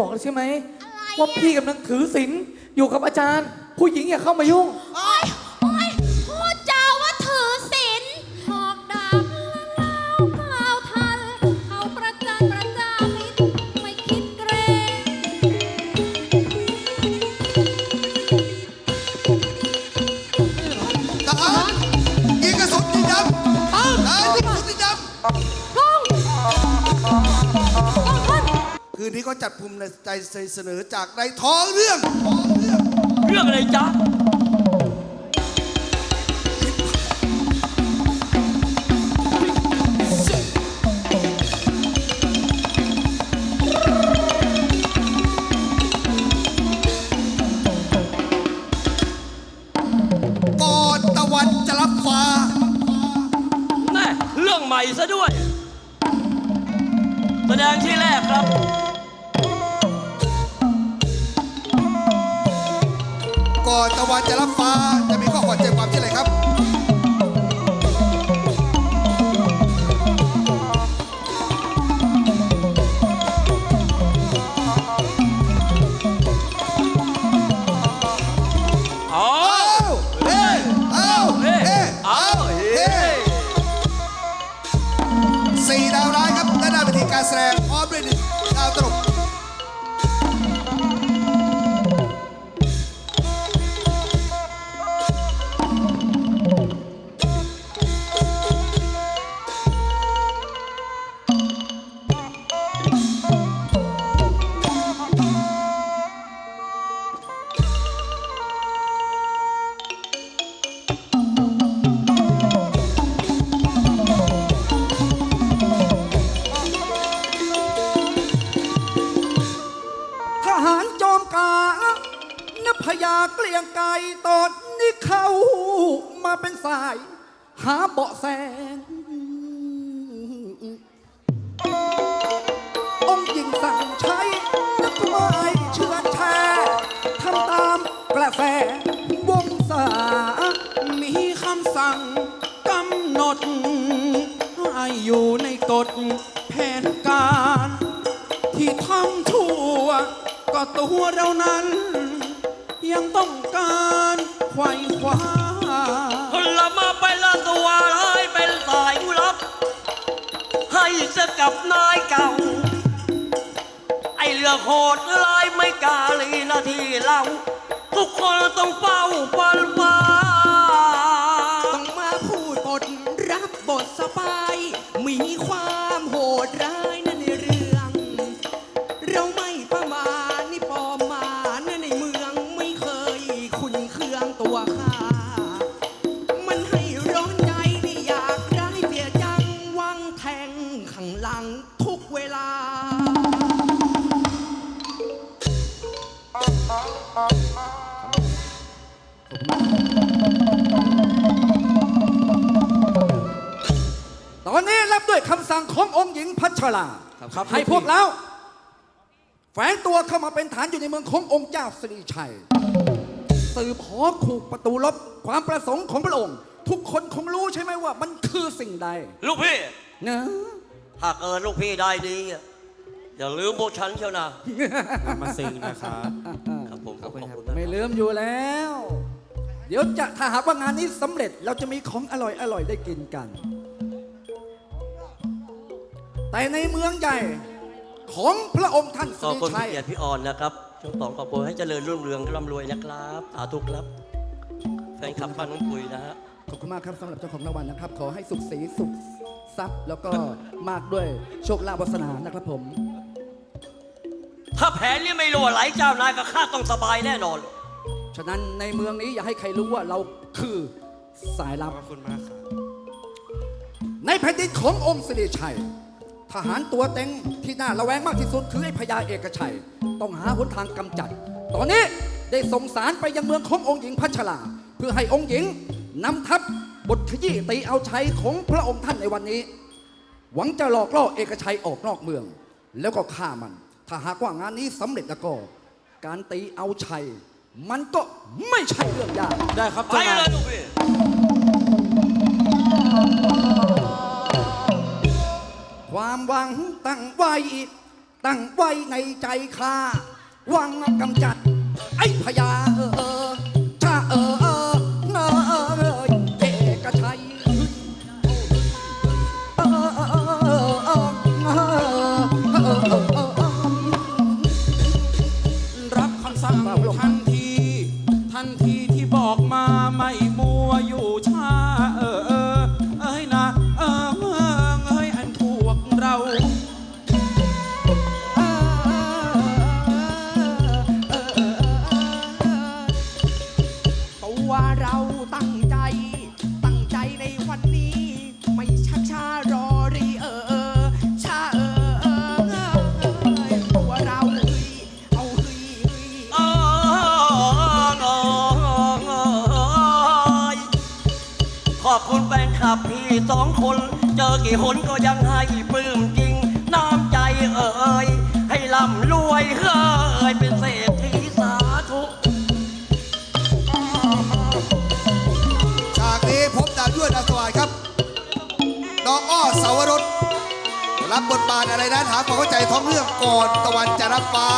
บอกแล้วใช่ไหม ว่าพี่กำลังถือศีลอยู่กับอาจารย์ ผู้หญิงอย่าเข้ามายุ่ง นนี้ก็จัดภูมิใจเสนอจากในท้องเรื่องท้องเรื่องเรื่องอะไรจ๊ะก่อนตะวันจะรับฟ้า แม่เรื่องใหม่ซะด้วย แสดงที่แรกครับ อนตะวันจะรับฟ้าารจอมกานพยาเกลียงไก่ตอนนี้เขามาเป็นสาย หาเบาะแสองค์หญิงสั่งใช้นักไม้เชื่อแช่ทำตามกระแสวงศามีคำสั่งกำหนดให้อยู่ในกฎแผนการ ที่ทำชั่ว ตัวเรานั้น ยังต้องการไขว่คว้าคนละมาไปละตัวร้ายเป็นสายลับ ให้สกับนายเก่า ไอเรือโหดร้ายไม่กาลีนาทีเรา ทุกคนต้องเฝ้าปันฟ้าต้ ตอนนี้รับด้วยคำสั่งขององค์หญิงพัชราครับให้พวกเราแฝงตัวเข้ามาเป็นฐานอยู่ในเมืองขององค์เจ้าสิริชัย สืบหอขู่ประตูลบความประสงค์ของพระองค์ ทุกคนคงรู้ใช่ไหมว่ามันคือสิ่งใด ลูกพี่เนะถ้าเกิดลูกพี่ได้ดีอะอย่าลืมพวกฉันเชียวนะ มาซิงนะครับ ครับผมขอบคุณนะไม่ลืมอยู่แล้ว เดี๋ยวจะถ้าหากว่างานนี้สำเร็จเราจะมีของอร่อยอร่อยได้กินกัน แต่ในเมืองใหญ่ของพระองค์ท่านขสิอบริคุณชัพี่ยเกียรติพี่อ่อนนะครับช่วงต่อขอบคุณให้เจริญรุ่งเรืองร่ำรวยนะครับสาธุครับแฟนคลับบ้านน้องปุ๋ยนะฮะ ขอบคุณมากครับสำหรับเจ้าของรางวัลนะครับ ขอให้สุขสีสุขทรัพย์ แล้วก็มากด้วยโชคลาภวาสนานะครับผม ถ้าแผนนี้ไม่รั่วไหลเจ้านายกับข้าต้องสบายแน่นอน ฉะนั้นในเมืองนี้อย่าให้ใครรู้ว่าเราคือสายลับ ขอบคุณมากครับ ในแผ่นดินขององค์สิริชัย ทหารตัวเต็งที่น่าระแวงมากที่สุดคือไอ้พญาเอกชัย ต้องหาหนทางกำจัด ตอนนี้ได้ส่งสารไปยังเมืองขององค์หญิงพัชรา เพื่อให้องค์หญิงนำทัพบทขยี้ตีเอาชัยของพระองค์ท่านในวันนี้ หวังจะหลอกล่อเอกชัยออกนอกเมือง แล้วก็ฆ่ามัน ถ้าหากว่างานนี้สำเร็จแล้วก็ การตีเอาชัย มันก็ไม่ใช่เรื่องยาก ได้ครับไปเจ้านาย เลยลูกพี่ ความหวังตั้งไว้ ตั้งไว้ในใจข้าหวังกำจัด ไอ้พญาเออเออชาเออเออเออเออเออเอกชัยเออเออเออเออเออเออเออเออรับคำสั่ง อบคุณแฟนคลับพี่สองคน เจอกี่หนก็ยังให้ปลื้มจริง น้ำใจเอ่ยให้ล่ำรวยเฮ้ยเป็นเศรษฐีสาธุจากนี้พบดาวยั่วดาวสวายครับน้องอ้อสาวรสรับบทบาทอะไรนะถามความเข้าใจท้องเรื่องก่อนตะวันจะรับฟ้า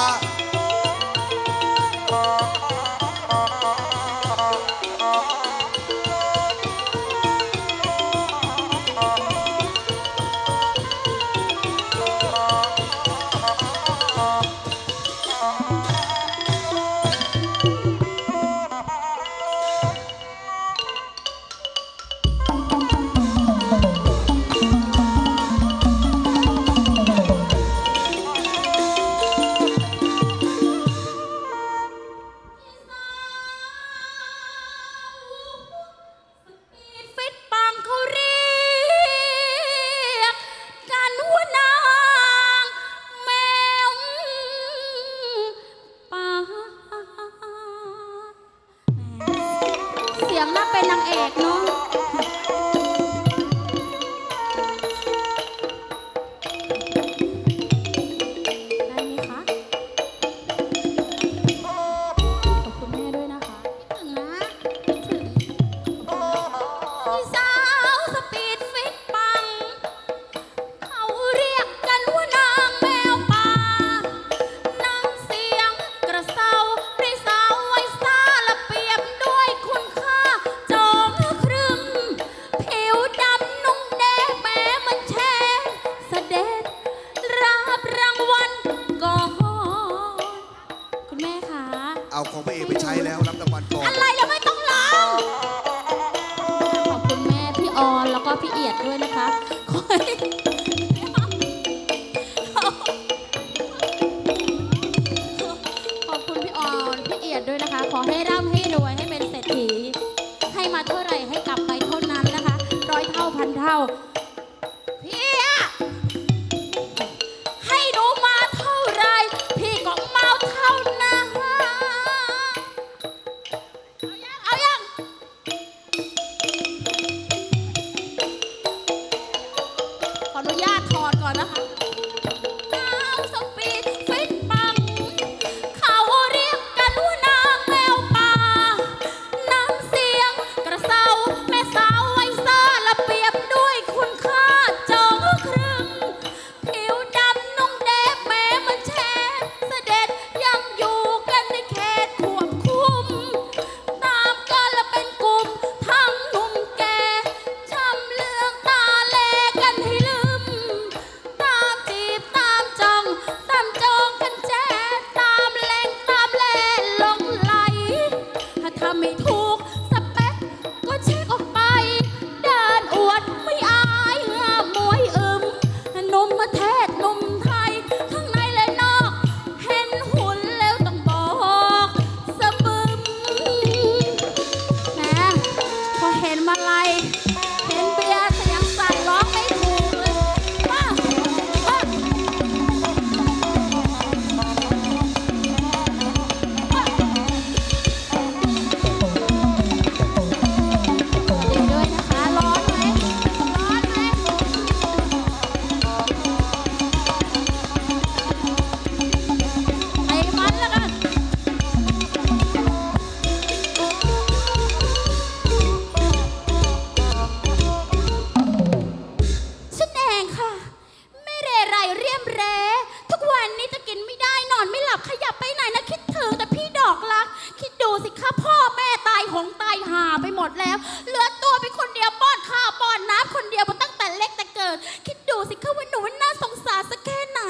ดแล้วเหลือตัวเป็นคนเดียวป้อนข้าวป้อนน้ำคนเดียวมาตั้งแต่เล็กแต่เกิด คิดดูสิคะว่าหนูน่าสงสารสักแค่ไหน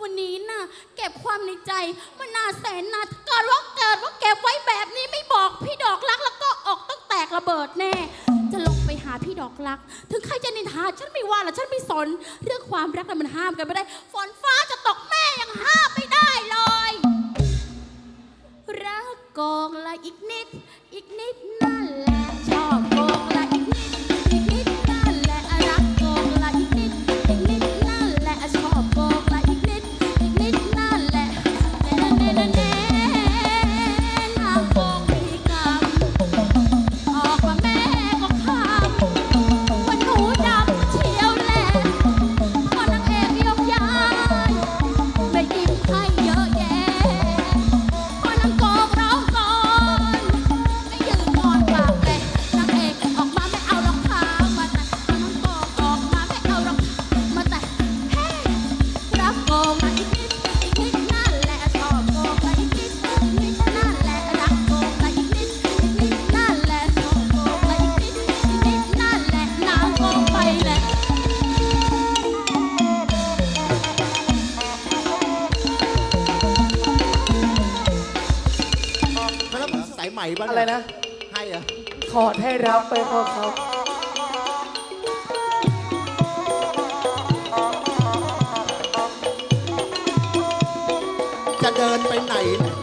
วันนี้น่ะเก็บความในใจมานาแสนนานถ้าเกิดว่าเกิดว่าเก็บไว้แบบนี้ไม่บอกพี่ดอกรักแล้วก็ออกต้องแตกระเบิดแน่ จะลงไปหาพี่ดอกรัก ถึงใครจะนินทาฉันไม่ว่าหรอกฉันไม่สน เรื่องความรักน่ะมันห้ามกันไม่ได้ ฝนฟ้าจะตกแม่ยังห้ามไม่ได้เลย รักกองละอีกนิด อะไรนะ ให้เหรอถอดให้รับไปเขาเขาจะเดินไปไหนนะ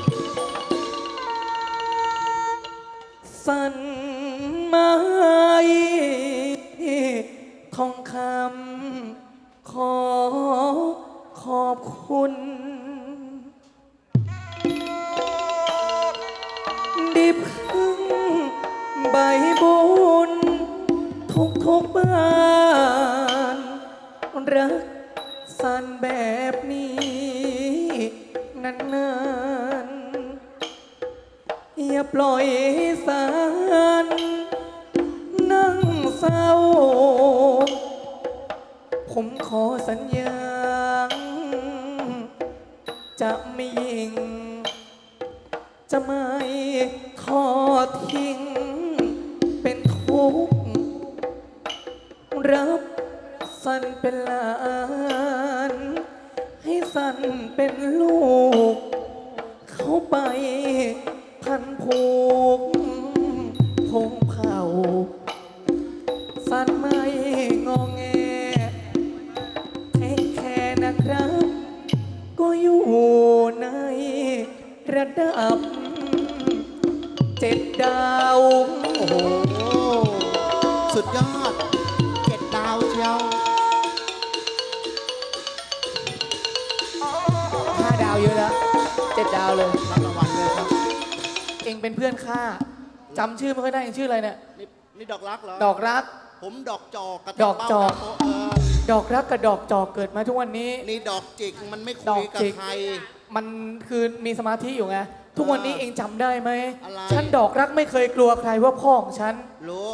ลอยสารนั่งเศร้า ผมขอสัญญา จะไม่ยิง จะไม่ทอดทิ้ง เองเป็นเพื่อนข้าจำชื่อไม่ค่อยได้เองชื่ออะไรเนี่ย นี่นี่ดอกรักเหรอ ดอกรัก ผมดอกจอกกระดอกจอก เป้าเออดอกรักกับดอกจอกเกิดมาทุกวันนี้ นี่ดอกจิกมันไม่ดคุอยกกับจิก ใคร มันคือมีสมาธิอยู่ไง ทุกวันนี้เองจำได้ไหม อะไร ฉันดอกรักไม่เคยกลัวใครว่าพ่อของฉัน รู้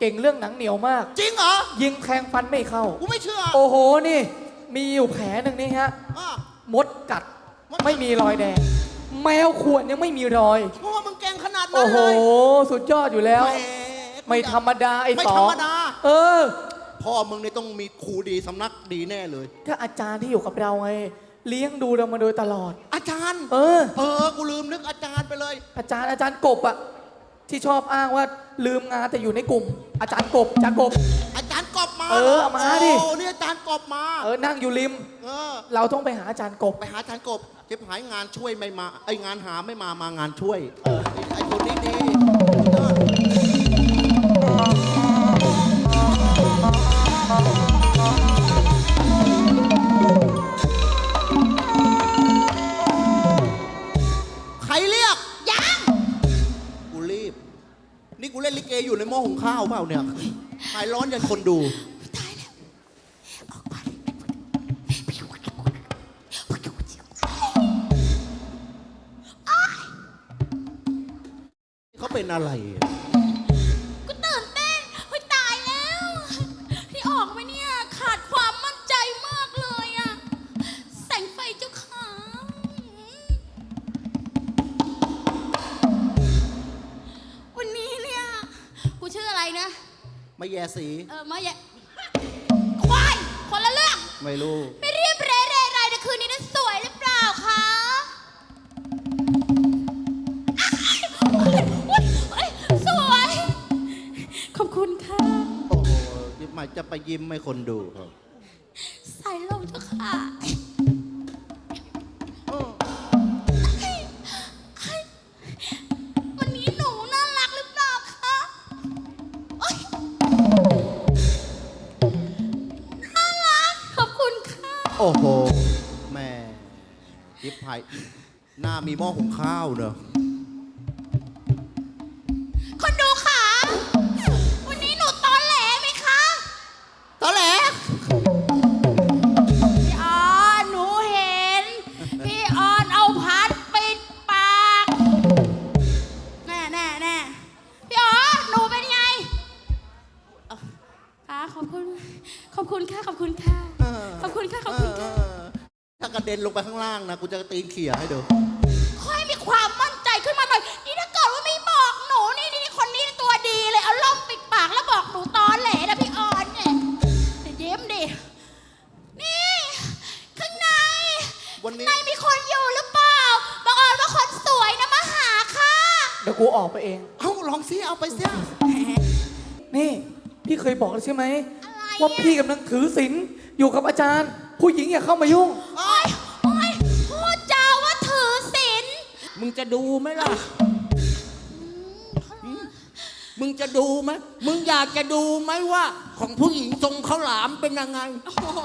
เก่งเรื่องหนังเหนียวมาก จริงเหรอ ยิงแทงฟันไม่เข้า กูไม่เชื่อโอ้โหนี่ มีอยู่แผลหนึ่งนี่ฮะ อะ มดกัด มดกัด ไม่มีรอยแดง แมวข่วนยังไม่มีรอยเพราะว่ามึงเก่งขนาดนั้โอ้นโห เลยสุดยอดอยู่แล้ว แหไม่ธรรมดาไอ้ไม่สอธรงรมดา เออ พ่อมึงนี่ต้องมีครูดีสำนักดีแน่เลย ก็อาจารย์ที่อยู่กับเราไง เลี้ยงดูเรามาโดยตลอด อาจารย์ เออ เออ กูลืมนึกอาจารย์ไปเลย อาจารย์อาจารย์กบอะที่ชอบอ้างว่าลืมงานแต่อยู่ในกลุ่ม อาจารย์กบอาจารย์กบ อาจารย์กบมาเออเอามาดิ โอ้นี่อาจารย์กบมา เออนั่งอยู่ริม เออ เราต้องไปหาอาจารย์กบ ไปหาอาจารย์กบเจ็บหายงานช่วยไม่มา ไองานหาไม่มามางานช่วยไอ้ไอ้คนนี้ดีสุด หายร้อนยันคนดู ตายแล้ว ออกมาเขาเป็นอะไรอะ แยสีเออมาแยะควายคนละเรื่อง ไม่รู้ ไม่เรียบเรเรไรแต่คืนนี้นั้นสวยหรือเปล่าคะอ้ายอุ๊ยอุ๊ยสวย ขอบคุณค่ะหมายจะไปยิ้มให้คนดูครับใส่ลงเถอะค่ะ โอ้โหแม่ยิบไผ่หน้ามีหม้อหุงข้าวเนอะคนดูค่ะ วันนี้หนูตอนแหลไหมคะตอนแหลพี่ออนหนูเห็น พี่ออนเอาพัดปิดปาก แน่แน่แน่พี่ออนหนูเป็นไงเอ่อค่ะขอบคุณ ขอบคุณค่ะ ขอบคุณค่ะ ระเด็นลงไปข้างล่างนะ กูจะตีนเขี่ยให้ดูค่อยมีความมั่นใจขึ้นมาหน่อย นี่ถ้าเกิดว่าไม่บอกหนูนี่นี่คนนี้ตัวดีเลย เอาล่มปิดปากแล้วบอกหนูตอนแหลนะพี่ออนเนี่ยเดี๋ยวยิ้มดิ นี่ ข้างใน วันนี้ ในมีคนอยู่หรือเปล่าบังเอิญว่าคนสวยนะมาหาค่ะเดี๋ยวกูออกไปเอง เอ้าลองซิเอาไปเสียนี่ พี่เคยบอกแล้วใช่ไหม อะไรว่าอะพี่กำลังถือศีลอยู่กับอาจารย์ ผู้หญิงอย่าเข้ามายุ่งโอ๊ มึงจะดูไหมล่ะ มึงจะดูไหม มึงอยากจะดูไหมว่า ของผู้หญิงทรงข้าวหลามเป็นยังไง โอ้โห